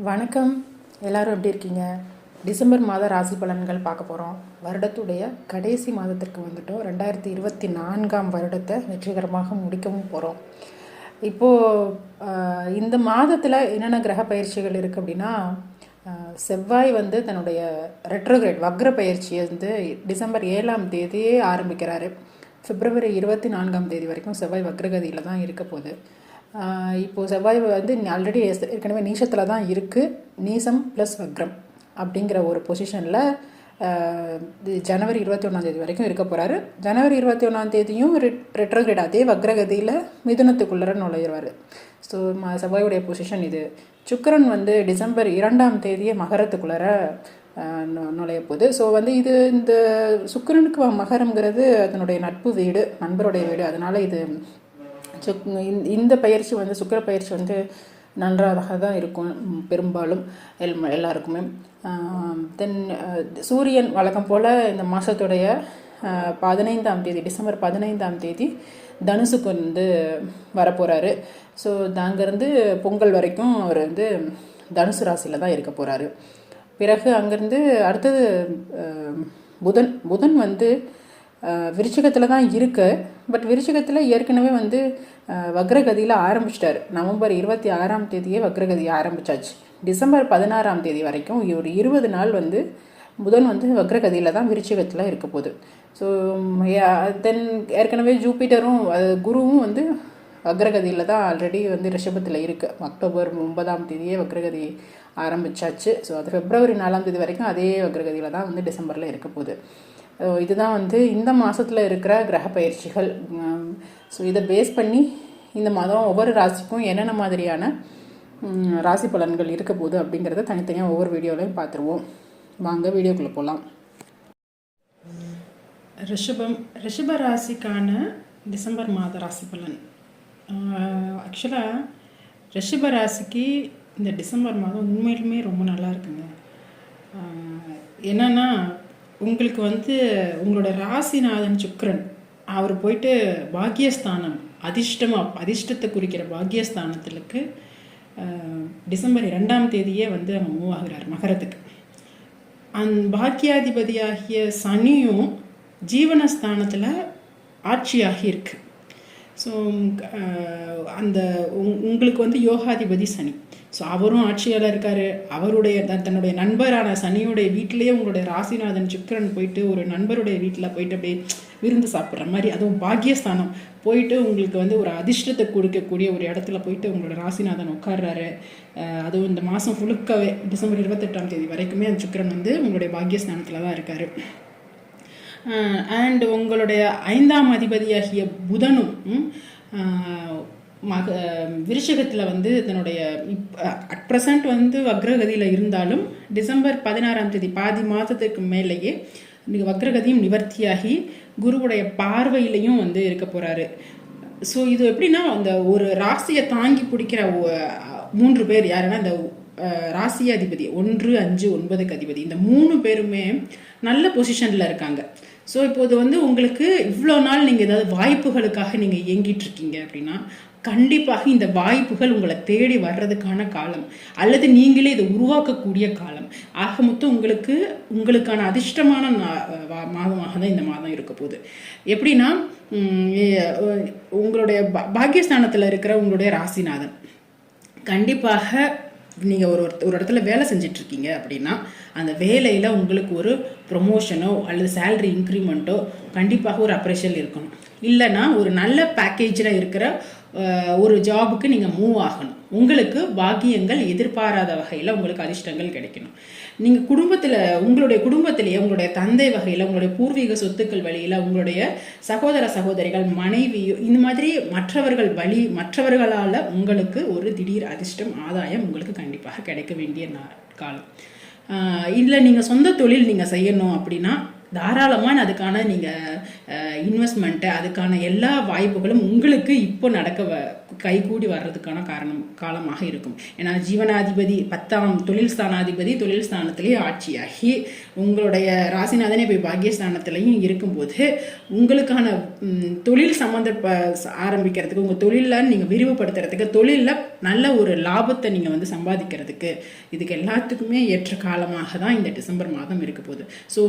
வணக்கம். எல்லாரும் எப்படி இருக்கீங்க? டிசம்பர் மாத ராசி பலன்கள் பார்க்க போகிறோம் வருடத்துடைய கடைசி மாதத்திற்கு வந்துட்டோம். ரெண்டாயிரத்தி இருபத்தி நான்காம் வருடத்தை வெற்றிகரமாக முடிக்கவும் போகிறோம் இப்போது இந்த மாதத்தில் என்னென்ன கிரக பயிற்சிகள் இருக்குது அப்படின்னா செவ்வாய் வந்து தன்னுடைய ரெட்ரோகிரேட் வக்ர பயிற்சியை வந்து டிசம்பர் ஏழாம் தேதியே ஆரம்பிக்கிறாரு. பிப்ரவரி இருபத்தி நான்காம் தேதி வரைக்கும் செவ்வாய் வக்ரகதியில் தான் இருக்க போகுது. இப்போது செவ்வாய் வந்து ஆல்ரெடி ஏற்கனவே நீசத்தில் தான் இருக்குது நீசம் ப்ளஸ் வக்ரம் அப்படிங்கிற ஒரு பொசிஷனில் ஜனவரி இருபத்தி ஒன்றாந்தேதி வரைக்கும் இருக்க போகிறாரு ஜனவரி இருபத்தி ஒன்றாந்தேதியும் ரெட்ரோகிரேட் அதே வக்ரகதியில் மிதுனத்துக்குள்ளர நுழையிறாரு. ஸோ ம செவ்வாயுடைய பொசிஷன் இது. சுக்கரன் வந்து டிசம்பர் இரண்டாம் தேதியே மகரத்துக்குள்ளர நுழைய போகுது ஸோ வந்து இது இந்த சுக்கரனுக்கு வ- அதனுடைய நட்பு வீடு நண்பருடைய வீடு. அதனால் இது சுக் இந்த- பயிற்சி வந்து சுக்கிர பயிற்சி வந்து நன்றாக தான் இருக்கும் பெரும்பாலும் எல் எல்லாருக்குமே. தென் சூரியன் வழக்கம் போல் இந்த மாதத்துடைய பதினைந்தாம் தேதி டிசம்பர் பதினைந்தாம் தேதி தனுசுக்கு வந்து வரப்போகிறாரு ஸோ அங்கேருந்து பொங்கல் வரைக்கும் அவர் வந்து தனுசு ராசியில் தான் இருக்க போகிறாரு பிறகு அங்கேருந்து அடுத்தது புதன் புதன் வந்து விருச்சிகத்தில் தான் இருக்குது பட் விருச்சிகத்தில் ஏற்கனவே வந்து வக்ரகதியில் ஆரம்பிச்சிட்டார். நவம்பர் இருபத்தி ஆறாம் தேதியே வக்ரகதி ஆரம்பிச்சாச்சு. டிசம்பர் பதினாறாம் தேதி வரைக்கும் ஒரு இருபது நாள் வந்து புதன் வந்து வக்ரகதியில் தான் விருச்சிகத்தில் இருக்க போகுது. ஸோ தென் ஏற்கனவே ஜூபிட்டரும் அது குருவும் வந்து வக்ரகதியில் தான் ஆல்ரெடி வந்து ரிஷபத்தில் இருக்குது அக்டோபர் ஒன்பதாம் தேதியே வக்ரகதி ஆரம்பிச்சாச்சு. ஸோ அது பிப்ரவரி நாலாம் தேதி வரைக்கும் அதே வக்ரகதியில் தான் வந்து டிசம்பரில் இருக்க போகுது. இதுதான் வந்து இந்த மாதத்தில் இருக்கிற கிரக பயிற்சிகள். ஸோ இதை பேஸ் பண்ணி இந்த மாதம் ஒவ்வொரு ராசிக்கும் என்னென்ன மாதிரியான ராசி பலன்கள் இருக்க போகுது அப்படிங்கிறத தனித்தனியாக ஒவ்வொரு வீடியோலையும் பார்த்துருவோம். வாங்க வீடியோக்குள்ளே போகலாம் ரிஷபம் ரிஷப ராசிக்கான டிசம்பர் மாத ராசி பலன். ஆக்சுவலாக ரிஷப ராசிக்கு இந்த டிசம்பர் மாதம் உண்மையிலுமே ரொம்ப நல்லா இருக்குங்க. என்னென்னா என்னன்னா உங்களுக்கு வந்து உங்களோட ராசிநாதன் சுக்கரன் அவர் போயிட்டு பாக்கியஸ்தானம் அதிர்ஷ்டமாக அதிர்ஷ்டத்தை குறிக்கிற பாக்கியஸ்தானத்திலுக்கு டிசம்பர் இரண்டாம் தேதியே வந்து அவங்க மூவ் ஆகிறார் மகரத்துக்கு. அந் பாக்கியாதிபதியாகிய சனியும் ஜீவனஸ்தானத்தில் ஆட்சியாகி இருக்குது ஸோ uh, அந்த உங்- உங்களுக்கு வந்து யோகாதிபதி சனி. ஸோ அவரும் ஆட்சியாளர் இருக்கார். அவருடைய தன்னுடைய நண்பரான சனியுடைய வீட்டிலேயே உங்களுடைய ராசிநாதன் சுக்கரன் போயிட்டு ஒரு நண்பருடைய வீட்டில் போயிட்டு அப்படியே விருந்து சாப்பிட்ற மாதிரி அதுவும் பாக்கியஸ்தானம். போயிட்டு உங்களுக்கு வந்து ஒரு அதிர்ஷ்டத்தை கொடுக்கக்கூடிய ஒரு இடத்துல போயிட்டு உங்களோட ராசிநாதன் உட்கார்றாரு. அதுவும் இந்த மாதம் ஃபுழுக்கவே டிசம்பர் இருபத்தெட்டாம் தேதி வரைக்குமே அந்த சுக்கிரன் வந்து உங்களுடைய பாக்கியஸ்தானத்தில் தான் இருக்காரு. அண்ட் உங்களுடைய ஐந்தாம் அதிபதியாகிய புதனும் மக விருஷகத்தில் வந்து தன்னுடைய இப் அட் ப்ரெசண்ட் வந்து வக்ரகதியில் இருந்தாலும் டிசம்பர் பதினாறாம் தேதி பாதி மாதத்துக்கு மேலேயே இன்னைக்கு வக்ரகதியும் நிவர்த்தியாகி குருவுடைய பார்வையிலையும் வந்து இருக்க போகிறாரு ஸோ இது எப்படின்னா அந்த ஒரு ராசியை தாங்கி பிடிக்கிற மூன்று பேர் யாருன்னா இந்த ராசி அதிபதி ஒன்று அஞ்சு ஒன்பதுக்கு அதிபதி. இந்த மூணு பேருமே நல்ல பொசிஷனில் இருக்காங்க. ஸோ இப்போது வந்து உங்களுக்கு இவ்வளோ நாள் நீங்கள் ஏதாவது வாய்ப்புகளுக்காக நீங்கள் இயங்கிட்டு இருக்கீங்க அப்படின்னா கண்டிப்பாக இந்த வாய்ப்புகள் உங்களை தேடி வர்றதுக்கான காலம். அல்லது நீங்களே இதை உருவாக்கக்கூடிய காலம். ஆக மொத்தம் உங்களுக்கு உங்களுக்கான அதிர்ஷ்டமான நா- மாதமாக தான் இந்த மாதம் இருக்க போகுது. எப்படின்னா உங்களுடைய பா- பாக்கியஸ்தானத்தில் இருக்கிற உங்களுடைய ராசிநாதன். கண்டிப்பாக நீங்கள் ஒரு ஒரு இடத்துல வேலை செஞ்சிட்ருக்கீங்க அப்படின்னா அந்த வேலையில் உங்களுக்கு ஒரு ப்ரொமோஷனோ அல்லது சேலரி இன்க்ரிமெண்ட்டோ கண்டிப்பாக ஒரு அப்ரேஷல் இருக்கணும். இல்லைன்னா ஒரு நல்ல பேக்கேஜில் இருக்கிற ஒரு ஜாபுக்கு நீங்கள் மூவ் ஆகணும். உங்களுக்கு பாக்கியங்கள் எதிர்பாராத வகையில் உங்களுக்கு அதிர்ஷ்டங்கள் கிடைக்கணும். நீங்கள் குடும்பத்தில் உங்களுடைய குடும்பத்திலேயே உங்களுடைய தந்தை வகையில் உங்களுடைய பூர்வீக சொத்துக்கள் வழியில் உங்களுடைய சகோதர சகோதரிகள் மனைவி இந்த மாதிரி மற்றவர்கள் வழி மற்றவர்களால் உங்களுக்கு ஒரு திடீர் அதிர்ஷ்டம் ஆதாயம் உங்களுக்கு கண்டிப்பாக கிடைக்க வேண்டிய நா- காலம். இல்லை நீங்கள் சொந்த தொழில் நீங்கள் செய்யணும் அப்படின்னா தாராளமாக அதுக்கான நீங்கள் இன்வெஸ்ட்மெண்ட்டு அதுக்கான எல்லா வாய்ப்புகளும் உங்களுக்கு இப்போ நடக்க வ- கைகூடி வர்றதுக்கான காரணம் காலமாக இருக்கும். ஏன்னா ஜீவனாதிபதி பத்தாம் தொழில் ஸ்தானாதிபதி தொழில் ஸ்தானத்திலேயே ஆட்சியாகி உங்களுடைய ராசிநாதனே போய் பாக்கியஸ்தானத்திலையும் இருக்கும்போது உங்களுக்கான தொழில் சம்மந்த ஆரம்பிக்கிறதுக்கு உங்கள் தொழிலில் நீங்கள் விரிவுபடுத்துறதுக்கு தொழிலில் நல்ல ஒரு லாபத்தை நீங்கள் வந்து சம்பாதிக்கிறதுக்கு இதுக்கு எல்லாத்துக்குமே ஏற்ற காலமாக தான் இந்த டிசம்பர் மாதம் இருக்க போகுது. ஸோ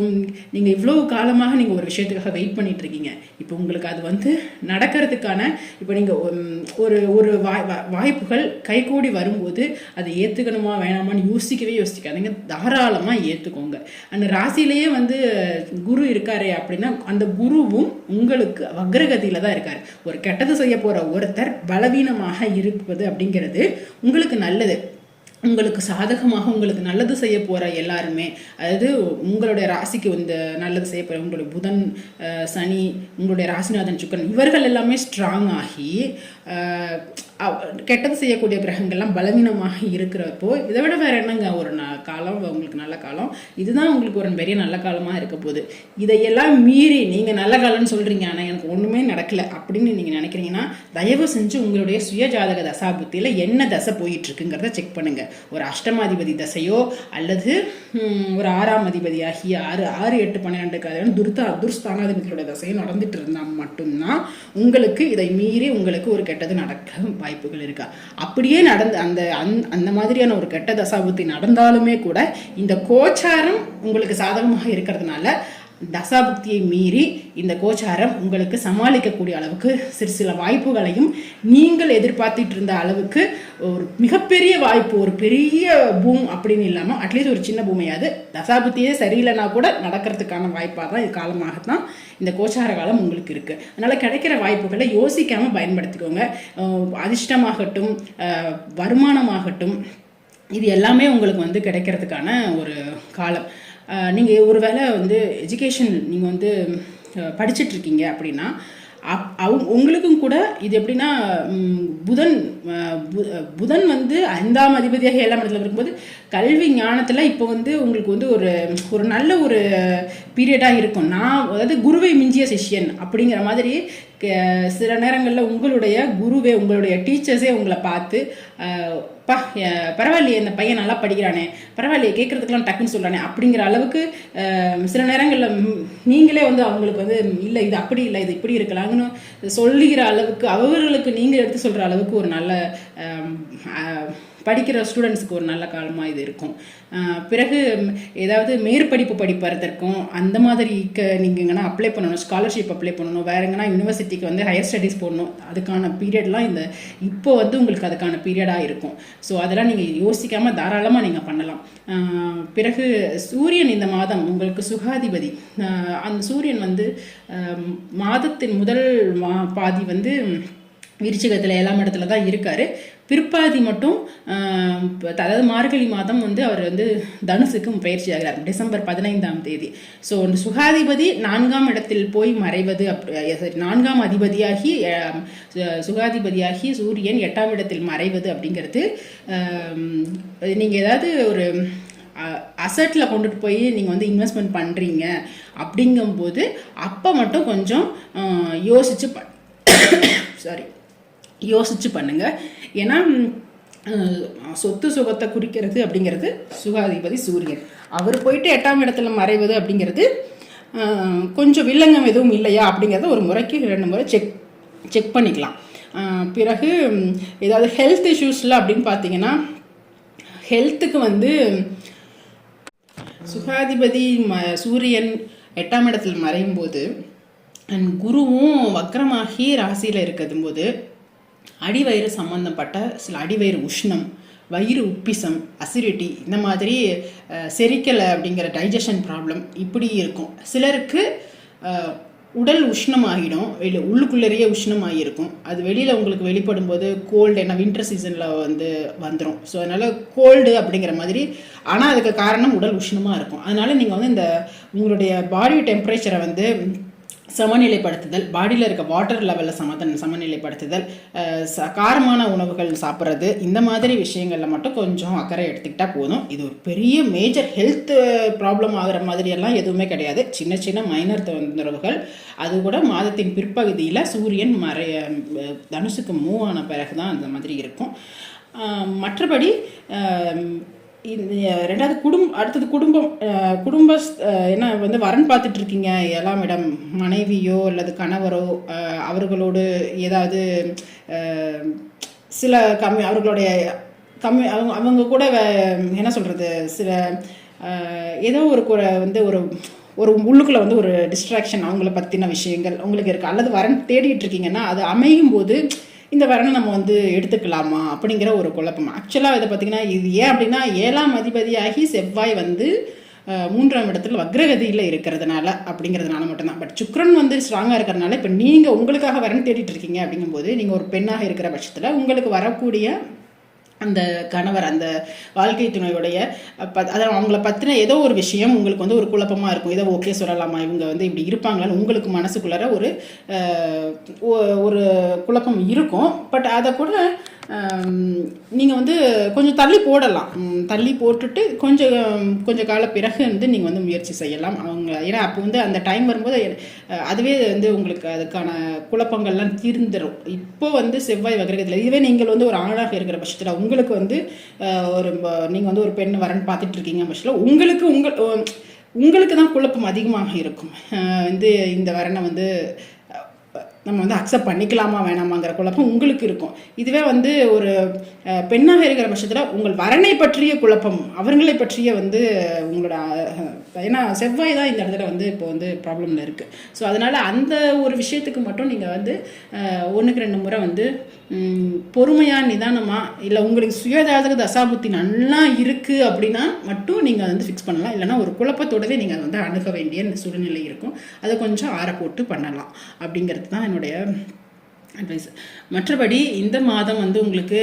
நீங்கள் இவ்வளோ காலமாக நீங்கள் ஒரு விஷயத்துக்காக வெயிட் பண்ணி இருக்கீங்க இப்போ உங்களுக்கு அது வந்து நடக்கிறதுக்கான இப்போ நீங்கள் ஒரு ஒரு வாய் வா- வாய்ப்புகள் கைகூடி வரும்போது அதை ஏற்றுக்கணுமா வேணாமான்னு யோசிக்கவே யோசிக்காதீங்க. தாராளமாக ஏற்றுக்கோங்க அந்த ராசியிலேயே வந்து குரு இருக்காரு அப்படின்னா அந்த குருவும் உங்களுக்கு வக்ரகதியில தான் இருக்காரு. ஒரு கெட்டது செய்ய போற ஒருத்தர் பலவீனமாக இருப்பது அப்படிங்கிறது உங்களுக்கு நல்லது. உங்களுக்கு சாதகமாக உங்களுக்கு நல்லது செய்ய போகிற எல்லாருமே அதாவது உங்களுடைய ராசிக்கு வந்து நல்லது செய்ய போகிற உங்களுடைய புதன் சனி உங்களுடைய ராசிநாதன் சுக்கரன் இவர்கள் எல்லாமே ஸ்ட்ராங் ஆகி கெட்டது செய்யக்கூடிய கிரகங்கள்லாம் பலவீனமாக இருக்கிறப்போ இதை விட வேற என்னங்க ஒரு ந காலம் உங்களுக்கு நல்ல காலம். இதுதான் உங்களுக்கு ஒரு பெரிய நல்ல காலமாக இருக்க போகுது. இதையெல்லாம் மீறி நீங்கள் நல்ல காலம்னு சொல்கிறீங்க ஆனால் எனக்கு ஒன்றுமே நடக்கல அப்படின்னு நீங்கள் நினைக்கிறீங்கன்னா தயவு செஞ்சு உங்களுடைய சுய ஜாதக தசாபுத்தியில் என்ன தசை போயிட்டுருக்குங்கிறத செக் பண்ணுங்கள் ஒரு அஷ்டமாதிபதி தசையோ அல்லது ஒரு ஆறாம் அதிபதி ஆகிய ஆறு ஆறு எட்டு பன்னிரெண்டு அதாவது துர்தா துர்ஸ்தானாதிபதியோட தசையும் நடந்துட்டு இருந்தால் மட்டும்தான் உங்களுக்கு இதை மீறி உங்களுக்கு ஒரு கெட்டது நடக்க வாய்ப்புகள் இருக்கா? அப்படியே நடந்து அந்த அந்த- அந்த மாதிரியான ஒரு கெட்ட தசாபுத்தி நடந்தாலுமே கூட இந்த கோச்சாரம் உங்களுக்கு சாதகமாக இருக்கிறதுனால தசாபுக்தியை மீறி இந்த கோச்சாரம் உங்களுக்கு சமாளிக்கக்கூடிய அளவுக்கு சிறு சில வாய்ப்புகளையும் நீங்கள் எதிர்பார்த்துட்டு இருந்த அளவுக்கு ஒரு மிகப்பெரிய வாய்ப்பு ஒரு பெரிய பூம் அப்படின்னு இல்லாமல் அட்லீஸ்ட் ஒரு சின்ன பூமையாவது தசாபுத்தியே சரியில்லைனா கூட நடக்கிறதுக்கான வாய்ப்பாக தான் இது காலமாகத்தான் இந்த கோச்சார காலம் உங்களுக்கு இருக்கு. அதனால கிடைக்கிற வாய்ப்புகளை யோசிக்காமல் பயன்படுத்திக்கோங்க. அதிர்ஷ்டமாகட்டும் வருமானமாகட்டும் இது எல்லாமே உங்களுக்கு வந்து கிடைக்கிறதுக்கான ஒரு காலம். நீங்கள் ஒரு வேளை வந்து எஜுகேஷன் நீங்கள் வந்து அஹ், படிச்சிட்டு இருக்கீங்க அப்படின்னா அப் அவங்க உங்களுக்கும் கூட இது எப்படின்னா புதன் பு- புதன் வந்து ஐந்தாம் அதிபதியாக ஏழாம் இடத்துல இருக்கும்போது கல்வி ஞானத்தில் இப்போ வந்து உங்களுக்கு வந்து ஒரு ஒரு நல்ல ஒரு பீரியடாக இருக்கும். நான் அதாவது குருவை மிஞ்சிய சிஷ்யன் அப்படிங்கிற மாதிரி க- சில நேரங்களில் உங்களுடைய குருவே உங்களுடைய டீச்சர்ஸே உங்களை பார்த்து பா பரவாயில்லையே இந்த பையன் நல்லா படிக்கிறானே. பரவாயில்லையே கேட்குறதுக்கெல்லாம் டக்குன்னு சொல்கிறானே அப்படிங்கிற அளவுக்கு சில நேரங்களில் நீங்களே வந்து அவங்களுக்கு வந்து இல்லை இது அப்படி இல்லை இது இப்படி இருக்கலாம்னு சொல்லுகிற அளவுக்கு அவர்களுக்கு நீங்கள் எடுத்து சொல்கிற அளவுக்கு ஒரு நல்ல படிக்கிற ஸ்டூடெண்ட்ஸுக்கு ஒரு நல்ல காலமாக இது இருக்கும். பிறகு ஏதாவது மேற்படிப்பு படிப்பதற்கும் அந்த மாதிரி க நீங்கள் எங்கன்னா அப்ளை பண்ணணும் ஸ்காலர்ஷிப் அப்ளை பண்ணணும். வேற எங்கன்னா யூனிவர்சிட்டிக்கு வந்து ஹையர் ஸ்டடீஸ் போடணும். அதுக்கான பீரியட்லாம் இந்த இப்போ வந்து உங்களுக்கு அதுக்கான பீரியடாக இருக்கும். ஸோ அதெல்லாம் நீங்கள் யோசிக்காமல் தாராளமாக நீங்கள் பண்ணலாம். பிறகு சூரியன் இந்த மாதம் உங்களுக்கு சுகாதிபதி. அந்த சூரியன் வந்து மாதத்தின் முதல் மா பாதி வந்து விருச்சிகத்தில் ஏழாம் இடத்துல தான் இருக்காரு. பிற்பாதி மட்டும் அதாவது மார்கழி மாதம் வந்து அவர் வந்து தனுசுக்கு பயிற்சி ஆகிறார் டிசம்பர் பதினைந்தாம் தேதி. ஸோ சுகாதிபதி நான்காம் இடத்தில் போய் மறைவது அப்படி நான்காம் அதிபதியாகி சுகாதிபதியாகி சூரியன் எட்டாம் இடத்தில் மறைவது அப்படிங்கிறது நீங்கள் ஏதாவது ஒரு அசட்டில் கொண்டுட்டு போய் நீங்கள் வந்து இன்வெஸ்ட்மெண்ட் பண்ணுறீங்க அப்படிங்கும்போது அப்போ மட்டும் கொஞ்சம் யோசித்து யோசிச்சு பண் சாரி யோசிச்சு பண்ணுங்க. ஏன்னா சொத்து சுகத்தை குறிக்கிறது அப்படிங்கிறது சுகாதிபதி சூரியன். அவர் போயிட்டு எட்டாம் இடத்துல மறைவது அப்படிங்கிறது கொஞ்சம் வில்லங்கம் எதுவும் இல்லையா அப்படிங்கிறத ஒரு முறைக்கு ரெண்டு முறை செக் செக் பண்ணிக்கலாம். பிறகு ஏதாவது ஹெல்த் இஷ்யூஸில் அப்படின்னு பார்த்தீங்கன்னா ஹெல்த்துக்கு வந்து சுகாதிபதி ம சூரியன் எட்டாம் இடத்தில் மறையும் போது அண்ட் குருவும் வக்கரமாகி ராசியில் இருக்கிறதும் போது அடிவயிறு சம்பந்தப்பட்ட சில அடிவயிறு உஷ்ணம் வயிறு உப்பிசம் அசிடிட்டி இந்த மாதிரி செரிக்கலை அப்படிங்கிற டைஜஷன் ப்ராப்ளம் இப்படி இருக்கும். சிலருக்கு உடல் உஷ்ணமாகிடும். வெளி உள்ளுக்குள்ளேயே உஷ்ணமாகிருக்கும் அது வெளியில் உங்களுக்கு வெளிப்படும் போது கோல்டு ஏன்னா வின்டர் சீசனில் வந்து வந்துடும் ஸோ அதனால் கோல்டு அப்படிங்கிற மாதிரி ஆனால் அதுக்கு காரணம் உடல் உஷ்ணமாக இருக்கும். அதனால் நீங்கள் வந்து இந்த உங்களுடைய பாடி டெம்பரேச்சரை வந்து சமநிலைப்படுத்துதல் பாடியில் இருக்க வாட்டர் லெவலில் சமதன் சமநிலைப்படுத்துதல் ச- காரமான உணவுகள் சாப்பிட்றது இந்த மாதிரி விஷயங்களில் மட்டும் கொஞ்சம் அக்கறை எடுத்துக்கிட்டால் போதும். இது ஒரு பெரிய மேஜர் ஹெல்த் ப்ராப்ளம் ஆகிற மாதிரியெல்லாம் எதுவுமே கிடையாது. சின்ன சின்ன மைனர் தொந்தரவுகள். அது கூட மாதத்தின் பிற்பகுதியில் சூரியன் மறைய தனுசுக்கு மூவ் ஆன பிறகு தான் அந்த மாதிரி இருக்கும். மற்றபடி ரெண்டாவது குடும்பம் அடுத்தது குடும்பம் குடும்ப என்ன வந்து வரன் பார்த்துட்டு இருக்கீங்க எல்லாம் மேடம்? மனைவியோ அல்லது கணவரோ அவர்களோடு ஏதாவது சில கம்மி அவர்களுடைய கம்மி அவங்க அவங்க கூட என்ன சொல்கிறது சில ஏதோ ஒரு குறை வந்து ஒரு ஒரு உள்ளுக்குள்ளே வந்து ஒரு டிஸ்ட்ராக்ஷன் அவங்கள பற்றின விஷயங்கள் உங்களுக்கு இருக்குது அல்லது வரன் தேடிட்டு இருக்கீங்கன்னா அது அமையும் போது இந்த வரனை நம்ம வந்து எடுத்துக்கலாமா அப்படிங்கிற ஒரு குழப்பம். ஆக்சுவலாக இதை பார்த்தீங்கன்னா இது ஏன் அப்படின்னா ஏழாம் அதிபதியாகி செவ்வாய் வந்து மூன்றாம் இடத்துல வக்ரகதியில் இருக்கிறதுனால அப்படிங்கிறதுனால மட்டும்தான். பட் சுக்ரன் வந்து ஸ்ட்ராங்காக இருக்கிறதுனால இப்போ நீங்கள் உங்களுக்காக வரன் தேடிட்டு இருக்கீங்க அப்படிங்கும்போது நீங்கள் ஒரு பெண்ணாக இருக்கிற பட்சத்தில் உங்களுக்கு வரக்கூடிய அந்த கணவர் அந்த வாழ்க்கை துணையுடைய ப- அதாவது அவங்கள பற்றின ஏதோ ஒரு விஷயம் உங்களுக்கு வந்து ஒரு குழப்பமாக இருக்கும். இதை ஓகே சொல்லலாமா? இவங்க வந்து இப்படி இருப்பாங்களான்னு உங்களுக்கு மனசுக்குள்ளார ஒரு ஒரு குழப்பம் இருக்கும். பட் அதை கூட நீங்கள் வந்து கொஞ்சம் தள்ளி போடலாம். தள்ளி போட்டுட்டு கொஞ்சம் கொஞ்சம் கால பிறகு வந்து நீங்கள் வந்து முயற்சி செய்யலாம். அவங்க ஏன்னா அப்போ வந்து அந்த டைம் வரும்போது அதுவே வந்து உங்களுக்கு அதுக்கான குழப்பங்கள்லாம் தீர்ந்துடும் இப்போ வந்து செவ்வாய் வகிரகத்தில் இதுவே நீங்கள் வந்து ஒரு ஆணாக இருக்கிற பட்சத்தில் உங்களுக்கு வந்து ஒரு நீங்கள் வந்து ஒரு பெண் வரன்னு பார்த்துட்டு இருக்கீங்க பட்சத்தில் உங்களுக்கு உங்கள் உங்களுக்கு தான் குழப்பம் அதிகமாக இருக்கும். வந்து இந்த வரனை வந்து நம்ம வந்து அக்செப்ட் பண்ணிக்கலாமா வேணாமாங்கிற குழப்பம் உங்களுக்கு இருக்கும். இதுவே வந்து ஒரு பெண்ணாக இருக்கிற பட்சத்தில் உங்கள் வரனை பற்றிய குழப்பம் அவர்களை பற்றிய வந்து உங்களோட ஏன்னா செவ்வாய் தான் இந்த இடத்துல வந்து இப்போ வந்து ப்ராப்ளமில் இருக்குது ஸோ அதனால் அந்த ஒரு விஷயத்துக்கு மட்டும் நீங்கள் வந்து ஒன்றுக்கு ரெண்டு முறை வந்து பொறுமையாக நிதானமாக இல்லை உங்களுக்கு சுயஜாதக தசாபுத்தி நல்லா இருக்குது அப்படின்னா மட்டும் நீங்கள் வந்து ஃபிக்ஸ் பண்ணலாம். இல்லைன்னா ஒரு குழப்பத்தோடவே நீங்கள் வந்து அணுக வேண்டிய சூழ்நிலை இருக்கும். அதை கொஞ்சம் ஆற போட்டு பண்ணலாம். அப்படிங்கிறது தான் என்னுடைய அட்வைஸ் மற்றபடி இந்த மாதம் வந்து உங்களுக்கு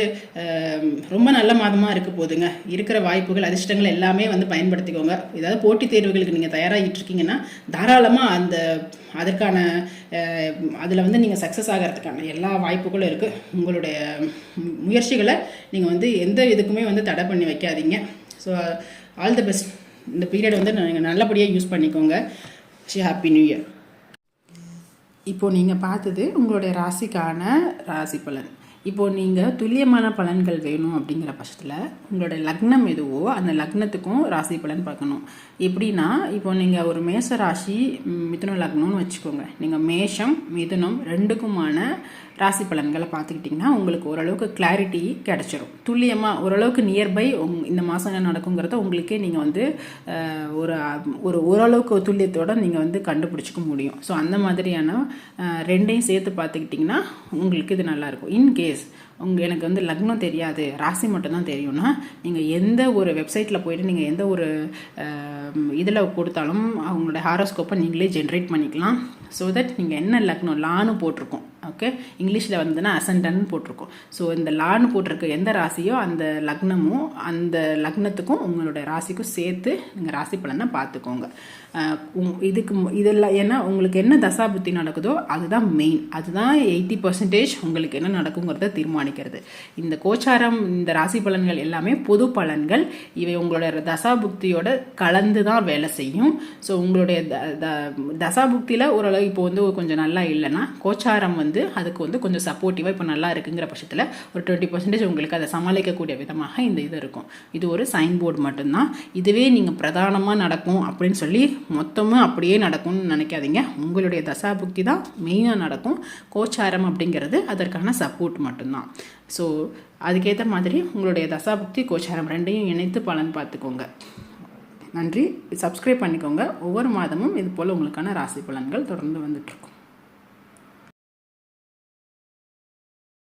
ரொம்ப நல்ல மாதமாக இருக்க போதுங்க. இருக்கிற வாய்ப்புகள் அதிர்ஷ்டங்கள் எல்லாமே வந்து பயன்படுத்திக்கோங்க. ஏதாவது போட்டித் தேர்வுகளுக்கு நீங்கள் தயாராகிட்டு இருக்கீங்கன்னா தாராளமாக அந்த அதற்கான அதில் வந்து நீங்கள் சக்ஸஸ் ஆகிறதுக்கான எல்லா வாய்ப்புகளும் இருக்குது உங்களுடைய முயற்சிகளை நீங்கள் வந்து எந்த இதுக்குமே வந்து தடை பண்ணி வைக்காதீங்க. ஸோ ஆல் தி பெஸ்ட் இந்த பீரியட் வந்து நீங்கள் நல்லபடியாக யூஸ் பண்ணிக்கோங்க. ஷி ஹாப்பி நியூ இயர் இப்போது நீங்கள் பார்த்தது உங்களுடைய ராசிக்கான ராசி பலன். இப்போது நீங்கள் துல்லியமான பலன்கள் வேணும் அப்படிங்கிற பட்சத்தில் உங்களுடைய லக்னம் எதுவோ அந்த லக்னத்துக்கும் ராசி பலன் பார்க்கணும். எப்படின்னா இப்போ நீங்கள் ஒரு மேச ராசி மிதுன லக்னம்னு வச்சுக்கோங்க. நீங்கள் மேஷம் மிதுனம் ரெண்டுக்குமான ராசி பலன்களை பார்த்துக்கிட்டிங்கன்னா உங்களுக்கு ஓரளவுக்கு கிளாரிட்டி கிடச்சிரும். துல்லியமாக ஓரளவுக்கு நியர்பை உங் இந்த மாதம் என்ன நடக்குங்கிறத உங்களுக்கே நீங்கள் வந்து ஒரு ஒரு ஓரளவுக்கு துல்லியத்தோடு நீங்கள் வந்து கண்டுபிடிச்சிக்க முடியும். ஸோ அந்த மாதிரியான ரெண்டையும் சேர்த்து பார்த்துக்கிட்டிங்கன்னா உங்களுக்கு இது நல்லாயிருக்கும் இன்கேஸ் உங்கள் எனக்கு வந்து லக்னம் தெரியாது ராசி மட்டும்தான் தெரியும்னா நீங்கள் எந்த ஒரு வெப்சைட்டில் போயிட்டு நீங்கள் எந்த ஒரு இதில் கொடுத்தாலும் அவங்களோட ஹாரோஸ்கோப்பை நீங்களே ஜென்ரேட் பண்ணிக்கலாம். ஸோ தட் நீங்கள் என்ன லக்னம் லான்னு போட்டிருக்கோம். ஓகே இங்கிலீஷில் வந்துன்னா அசண்டன்னு போட்டிருக்கோம். ஸோ இந்த லான்னு போட்டிருக்க எந்த ராசியோ அந்த லக்னமும் அந்த லக்னத்துக்கும் உங்களோட ராசிக்கும் சேர்த்து நீங்கள் ராசி பலனை பார்த்துக்கோங்க. இதுக்கு மு- இதெல்லாம் ஏன்னா உங்களுக்கு என்ன தசாபுத்தி நடக்குதோ அதுதான் மெயின் அதுதான் எயிட்டி பர்சன்டேஜ் உங்களுக்கு என்ன நடக்குங்கிறத தீர்மானிக்கிறது. இந்த கோச்சாரம் இந்த ராசி பலன்கள் எல்லாமே பொது பலன்கள். இவை உங்களோட தசாபுக்தியோட கலந்து தான் வேலை செய்யும். ஸோ உங்களுடைய த த- தசாபுக்தியில் ஓரளவு இப்போ வந்து கொஞ்சம் நல்லா இல்லைன்னா கோச்சாரம் வந்து வந்து அதுக்கு வந்து கொஞ்சம் சப்போர்ட்டிவாக இப்போ நல்லா இருக்குங்கிற பட்சத்தில் ஒரு டுவெண்ட்டி பர்சன்டேஜ் உங்களுக்கு அதை சமாளிக்கக்கூடிய விதமாக இந்த இது இருக்கும். இது ஒரு சைன் போர்டு மட்டும்தான். இதுவே நீங்கள் பிரதானமாக நடக்கும் அப்படின்னு சொல்லி மொத்தமும் அப்படியே நடக்கும்னு நினைக்காதீங்க. உங்களுடைய தசாபுக்தி தான் மெயினாக நடக்கும். கோச்சாரம் அப்படிங்கிறது அதற்கான சப்போர்ட் மட்டும்தான். ஸோ அதுக்கேற்ற மாதிரி உங்களுடைய தசாபுக்தி கோச்சாரம் ரெண்டையும் இணைத்து பலன் பார்த்துக்கோங்க. நன்றி. சப்ஸ்கிரைப் பண்ணிக்கோங்க. ஒவ்வொரு மாதமும் இது போல் உங்களுக்கான ராசி பலன்கள் தொடர்ந்து வந்துட்டுருக்கும்